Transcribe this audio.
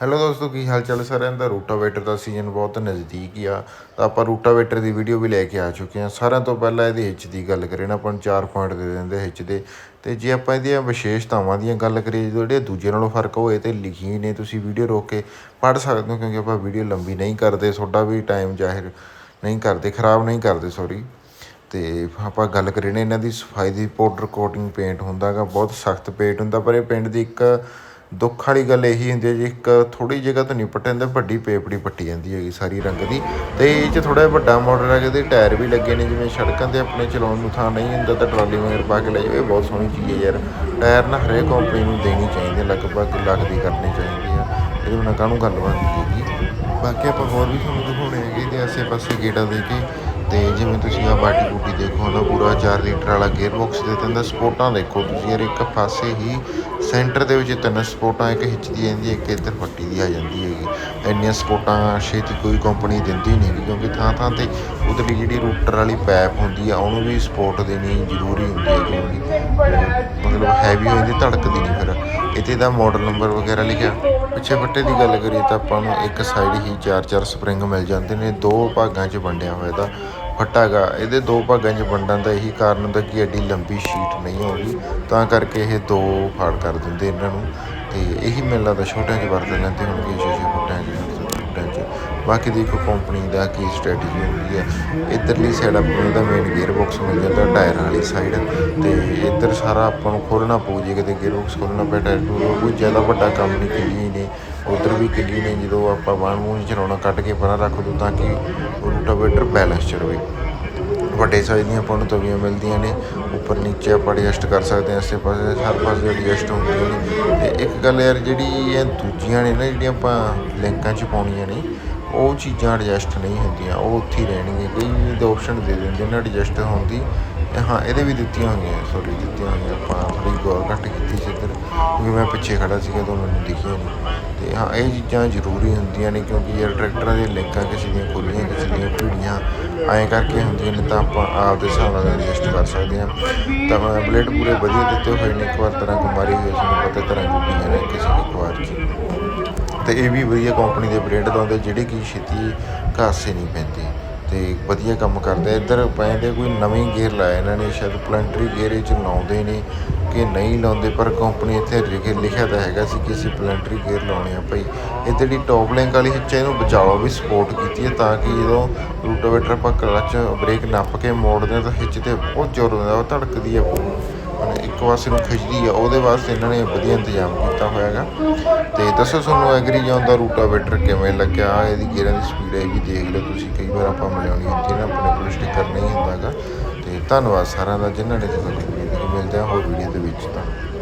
Hello ਦੋਸਤੋ, ਕੀ ਹਾਲ ਚਾਲ ਸਾਰਿਆਂ ਦਾ? ਰੂਟਾਵੇਟਰ ਦਾ ਸੀਜ਼ਨ ਬਹੁਤ ਨਜ਼ਦੀਕ ਹੀ ਆ। ਤਾਂ ਆਪਾਂ ਰੂਟਾਵੇਟਰ ਦੀ ਵੀਡੀਓ ਵੀ ਲੈ ਕੇ ਆ ਚੁੱਕੇ ਹਾਂ। ਸਾਰਿਆਂ ਤੋਂ ਪਹਿਲਾਂ ਇਹਦੇ ਹਿੱਚ ਦੀ ਗੱਲ ਕਰੀਏ ਨਾ, ਆਪਾਂ ਨੂੰ 4 ਪੁਆਇੰਟ ਦੇ ਦਿੰਦੇ ਹਿੱਚ ਦੇ। ਤੇ ਜੇ ਆਪਾਂ ਇਹਦੀਆਂ ਵਿਸ਼ੇਸ਼ਤਾਵਾਂ ਦੀਆਂ ਗੱਲ ਕਰੀਏ ਜਿਹੜੇ ਦੂਜੇ ਨਾਲੋਂ ਫ਼ਰਕ ਹੋਏ ਤੇ ਲਿਖੀ ਨੇ, ਤੁਸੀਂ ਵੀਡੀਓ ਰੋਕ ਕੇ ਪੜ੍ਹ ਸਕਦੇ ਹੋ, ਕਿਉਂਕਿ ਆਪਾਂ ਵੀਡੀਓ ਲੰਬੀ ਨਹੀਂ ਕਰਦੇ, ਤੁਹਾਡਾ ਵੀ ਟਾਈਮ ਜ਼ਾਹਿਰ ਨਹੀਂ ਕਰਦੇ, ਖਰਾਬ ਨਹੀਂ ਕਰਦੇ ਸੌਰੀ ਤੇ ਆਪਾਂ ਗੱਲ ਕਰੀਏ ਇਹਨਾਂ ਦੀ ਸਫ਼ਾਈ ਦੀ ਪਾਊਡਰ ਕੋਟਿੰਗ ਪੇਂਟ ਹੁੰਦਾਗਾ, ਬਹੁਤ ਸਖਤ ਪੇਂਟ ਹੁੰਦਾ, ਪਰ ਇਹ ਪਿੰਡ ਦੀ ਇੱਕ ਦੁੱਖ ਵਾਲੀ ਗੱਲ ਇਹੀ ਹੁੰਦੀ ਹੈ ਜੀ, ਇੱਕ ਥੋੜੀ ਜਗ੍ਹਾ ਤੋਂ ਨਹੀਂ ਪੱਟੇ ਜਾਂਦੇ ਵੱਡੀ ਪੇਪੜੀ ਪੱਟੀ ਜਾਂਦੀ ਹੈਗੀ ਸਾਰੀ ਰੰਗ ਦੀ। ਤੇ ਇਹ ਚ ਥੋੜਾ ਵੱਡਾ ਮਾਡਲ ਹੈ ਇਹਦੇ ਟਾਇਰ ਵੀ ਲੱਗੇ ਨੇ, ਜਿਵੇਂ ਸੜਕਾਂ ਤੇ ਆਪਣੇ ਚਲਾਉਣ ਨੂੰ ਥਾਂ ਨਹੀਂ ਹੁੰਦਾ ਤਾਂ ਟਰਾਲੀ ਵਗੈਰਾ ਪਾ ਕੇ ਲੈ ਜਾਓ। ਇਹ ਬਹੁਤ ਸੋਹਣੀ ਚੀਜ਼ ਹੈ ਯਾਰ। ਟਾਇਰ ਨਾ ਹਰੇਕ ਕੰਪਨੀ ਨੂੰ ਦੇਣੀ ਚਾਹੀਦੀ ਹੈ, ਲਗਭਗ ਲੱਖ ਦੀ ਕਰਨੀ ਚਾਹੀਦੀ ਹੈ। ਇਹਦੇ ਨਾਲ ਕਾਹਨੂੰ ਗੱਲਬਾਤ ਬਣਦੀ ਹੈਗੀ? ਬਾਕੀ ਆਪਾਂ ਹੋਰ ਵੀ ਤੁਹਾਨੂੰ ਦਿਖਾਉਣੇ ਹੈਗੇ ਇਹਦੇ ਆਸੇ-ਪਾਸੇ ਗੇੜਾ ਦੇ ਕੇ ਤੇ ਜਿਵੇਂ ਤੁਸੀਂ ਆ ਬਾਟੀ ਬੂਟੀ ਦੇਖੋ, ਨਾ ਪੂਰਾ 4 ਲੀਟਰ ਵਾਲਾ ਗੇਅਰ ਬਾਕਸ ਦੇ ਦਿੰਦਾ ਸਪੋਰਟਾਂ ਦੇਖੋ ਤੁਸੀਂ ਯਾਰ, ਇੱਕ ਪਾਸੇ ਹੀ ਸੈਂਟਰ ਦੇ ਵਿੱਚ ਤਿੰਨ ਸਪੋਰਟਾਂ, ਇੱਕ ਖਿੱਚਦੀ ਜਾਂਦੀ ਹੈ ਇੱਕ ਇੱਧਰ ਪੱਟੀ ਦੀ ਆ ਜਾਂਦੀ ਹੈਗੀ। ਇੰਨੀਆਂ ਸਪੋਰਟਾਂ ਛੇਤੀ ਕੋਈ ਕੰਪਨੀ ਦਿੰਦੀ ਨਹੀਂ ਹੈਗੀ, ਕਿਉਂਕਿ ਥਾਂ ਥਾਂ ਤੇ ਉਧਰਲੀ ਜਿਹੜੀ ਰੂਟਰ ਵਾਲੀ ਪਾਈਪ ਹੁੰਦੀ ਆ, ਉਹਨੂੰ ਵੀ ਸਪੋਰਟ ਦੇਣੀ ਜ਼ਰੂਰੀ ਹੁੰਦੀ ਹੈ ਕਿਉਂਕਿ ਮਤਲਬ ਹੈਵੀ ਹੋ ਜਾਂਦੀ ਧੜਕਦੀ ਨਹੀਂ ਫਿਰ। ਇੱਥੇ ਦਾ ਮਾਡਲ ਨੰਬਰ ਵਗੈਰਾ ਲਿਖਿਆ। ਪਿੱਛੇ ਫੱਟੇ ਦੀ ਗੱਲ ਕਰੀਏ ਤਾਂ ਆਪਾਂ ਨੂੰ ਇੱਕ ਸਾਈਡ ਹੀ ਚਾਰ ਚਾਰ ਸਪਰਿੰਗ ਮਿਲ ਜਾਂਦੇ ਨੇ, ਦੋ ਭਾਗਾਂ 'ਚ ਵੰਡਿਆ ਹੋਇਆ ਇਹਦਾ ਫੱਟਾ ਗਾ। ਇਹਦੇ ਦੋ ਭਾਗਾਂ 'ਚ ਵੰਡਣ ਦਾ ਇਹੀ ਕਾਰਨ ਹੁੰਦਾ ਕਿ ਐਡੀ ਲੰਬੀ ਸ਼ੀਟ ਨਹੀਂ ਹੋਊਗੀ ਤਾਂ ਕਰਕੇ ਇਹ ਦੋ ਫਾੜ ਕਰ ਦਿੰਦੇ ਇਹਨਾਂ ਨੂੰ। ਤੇ ਇਹੀ ਮੇਲਾ ਲੱਗਦਾ ਛੋਟਿਆਂ 'ਚ ਵਰਤ ਲੈਂਦੇ ਹੋਣਗੇ ਛੇ ਛੇ ਫੁੱਟਾਂ 'ਚ। ਫੁੱਟਾਂ 'ਚ। ਬਾਕੀ ਦੇਖੋ ਕੰਪਨੀ ਦਾ ਕੀ ਸਟ੍ਰੈਟਜੀ ਹੁੰਦੀ ਹੈ। ਇਧਰਲੀ ਸਾਈਡ ਆਪਾਂ ਨੂੰ ਇਹਦਾ ਮੇਨ ਗੇਅਰ ਬਾਕਸ ਮਿਲ ਜਾਂਦਾ, ਟਾਇਰਾਂ ਵਾਲੀ ਸਾਈਡ ਤੇ ਇੱਧਰ ਸਾਰਾ ਆਪਾਂ ਨੂੰ ਖੋਲਣਾ ਪਊ, ਜੇ ਕਿਤੇ ਗੇਅਰ ਬਾਕਸ ਖੋਲਣਾ ਪਿਆ ਟਾਇਰ ਟੂਰ ਕੋਈ ਜ਼ਿਆਦਾ ਵੱਡਾ ਕੰਮ ਨਹੀਂ, ਕਿੱਲੀ ਨੇ ਉਧਰ ਵੀ ਕਿੱਲੀ ਨੇ ਜਦੋਂ ਆਪਾਂ ਬਾਣ ਮੂੰਹ ਚਲਾਉਣਾ ਕੱਢ ਕੇ ਪਰਾਂ ਰੱਖ ਦੋ, ਤਾਂ ਕਿ ਰੂਟਾਵੇਟਰ ਬੈਲੈਂਸ ਚ ਰਵੇ। ਵੱਡੇ ਸਾਈਜ਼ ਦੀਆਂ ਆਪਾਂ ਨੂੰ ਤਵੀਆਂ ਮਿਲਦੀਆਂ ਨੇ, ਉੱਪਰ ਨੀਚੇ ਆਪਾਂ ਐਡਜਸਟ ਕਰ ਸਕਦੇ ਹਾਂ, ਆਸੇ ਪਾਸੇ, ਹਰ ਪਾਸੇ ਐਡਜਸਟ ਹੁੰਦੀਆਂ ਨੇ। ਤੇ ਇੱਕ ਗੱਲ ਯਾਰ ਜਿਹੜੀ ਇਹ ਦੂਜੀਆਂ ਨੇ ਨਾ, ਜਿਹੜੀਆਂ ਆਪਾਂ ਲਿੰਕਾਂ 'ਚ ਪਾਉਣੀਆਂ ਨੇ, ਉਹ ਚੀਜ਼ਾਂ ਐਡਜਸਟ ਨਹੀਂ ਹੁੰਦੀਆਂ, ਉਹ ਉੱਥੇ ਹੀ ਰਹਿਣਗੀਆਂ। ਕਈ ਵੀ ਆਪਸ਼ਨ ਦੇ ਦਿੰਦੇ ਨੇ ਐਡਜਸਟ ਹੋਣ ਦੀ। ਤੇ ਹਾਂ, ਇਹਦੇ ਵੀ ਦਿੱਤੀਆਂ ਹੋਈਆਂ ਸੌਰੀ ਦਿੱਤੀਆਂ ਹੋਈਆਂ, ਆਪਾਂ ਥੋੜੀ ਗੌਰ ਘੱਟ ਕੀਤੀ ਸੀ ਇੱਧਰ। ਕਿਉਂਕਿ ਮੈਂ ਪਿੱਛੇ ਖੜਾ ਸੀਗਾ ਤਾਂ ਮੈਨੂੰ ਦਿਖੀਆਂ ਨਹੀਂ। ਤੇ ਹਾਂ, ਇਹ ਚੀਜ਼ਾਂ ਜ਼ਰੂਰੀ ਹੁੰਦੀਆਂ ਨੇ ਕਿਉਂਕਿ ਯਾਰ ਟਰੈਕਟਰਾਂ ਦੀਆਂ ਲਿੰਕਾਂ ਕਿਸੇ ਦੀਆਂ ਖੁੱਲੀਆਂ, ਕਿਸੇ ਦੀਆਂ ਭੀੜੀਆਂ ਐਂ ਕਰਕੇ ਹੁੰਦੀਆਂ ਨੇ ਤਾਂ ਆਪਾਂ ਆਪ ਦੇ ਹਿਸਾਬ ਨਾਲ ਐਡਜਸਟ ਕਰ ਸਕਦੇ ਹਾਂ। ਤਾਂ ਮੈਂ ਬਲੇਡ ਪੂਰੇ ਵਧੀਆ ਦਿੱਤੇ ਹੋਏ ਨੇ, ਇੱਕ ਵਾਰ ਤਰ੍ਹਾਂ ਮਾਰੀ ਹੋਈ ਸਾਨੂੰ ਪਤਾ ਤਰ੍ਹਾਂ ਗੁੱਡੀਆਂ ਨੇ ਕਿਸੇ ਇੱਕ ਵਾਰ 'ਚ। ਤੇ ਇਹ ਵੀ ਵਧੀਆ ਕੰਪਨੀ ਦੇ ਬਲੇਡ ਲਾਉਂਦੇ ਜਿਹੜੇ ਕਿ ਛੇਤੀ ਘਾਸੇ ਨਹੀਂ ਪੈਂਦੇ। ਤੇ ਵਧੀਆ ਕੰਮ ਕਰਦੇ ਇੱਧਰ ਪੈਂਦੇ ਕੋਈ ਨਵੇਂ ਗੇਅਰ ਲਾਏ ਇਹਨਾਂ ਨੇ, ਸ਼ਾਇਦ ਪਲੈਂਟਰੀ ਗੇਅਰ ਇਹ 'ਚ ਲਾਉਂਦੇ ਨੇ। ਕਿ ਨਹੀਂ ਲਾਉਂਦੇ, ਪਰ ਕੰਪਨੀ ਇੱਥੇ ਲਿਖੇ ਲਿਖਿਆ ਤਾਂ ਹੈਗਾ ਸੀ ਕਿ ਅਸੀਂ ਪਲੈਂਟਰੀ ਗੇਅਰ ਲਾਉਣੇ ਆ ਭਾਈ। ਇਹ ਜਿਹੜੀ ਟੌਪ ਲਿੰਕ ਵਾਲੀ ਹਿੱਚ ਹੈ ਇਹਨੂੰ ਬਚਾਓ ਵੀ ਸਪੋਰਟ ਕੀਤੀ ਹੈ ਤਾਂ ਕਿ ਜਦੋਂ ਰੂਟਾਵੇਟਰ ਆਪਾਂ ਕਲਚ ਬ੍ਰੇਕ ਨੱਪ ਕੇ ਮੋੜਦੇ ਹਾਂ ਤਾਂ ਹਿੱਚ ਤੇ ਬਹੁਤ ਜ਼ੋਰ ਹੁੰਦਾ, ਉਹ ਧੜਕਦੀ ਹੈ ਮਤਲਬ ਇੱਕ ਪਾਸੇ ਨੂੰ ਖਿੱਚਦੀ ਆ, ਉਹਦੇ ਵਾਸਤੇ ਇਹਨਾਂ ਨੇ ਵਧੀਆ ਇੰਤਜ਼ਾਮ ਕੀਤਾ ਹੋਇਆ ਹੈਗਾ ਤੇ ਦੱਸੋ ਤੁਹਾਨੂੰ ਐਗਰੀ ਜਾਂ ਦਾ ਰੂਟਾਵੇਟਰ ਕਿਵੇਂ ਲੱਗਿਆ, ਇਹਦੀ ਗੇਅਰਾਂ ਦੀ ਸਪੀਡ ਇਹ ਵੀ ਦੇਖ ਲਓ ਤੁਸੀਂ, ਕਈ ਵਾਰ ਆਪਾਂ ਮਿਲਾਉਣੀ ਹੁੰਦੀ ਹੈ ਨਾ, ਆਪਣੇ ਕੋਲ ਸਟicker ਨਹੀਂ ਹੁੰਦਾਗਾ। ਤੇ ਧੰਨਵਾਦ ਸਾਰਿਆਂ ਦਾ ਜਿਨ੍ਹਾਂ ਨੇ ਤੁਹਾਨੂੰ ਮਿਲਦੇ ਆ ਹੋਰ ਵੀਡੀਓ ਦੇ ਵਿੱਚ ਤਾਂ।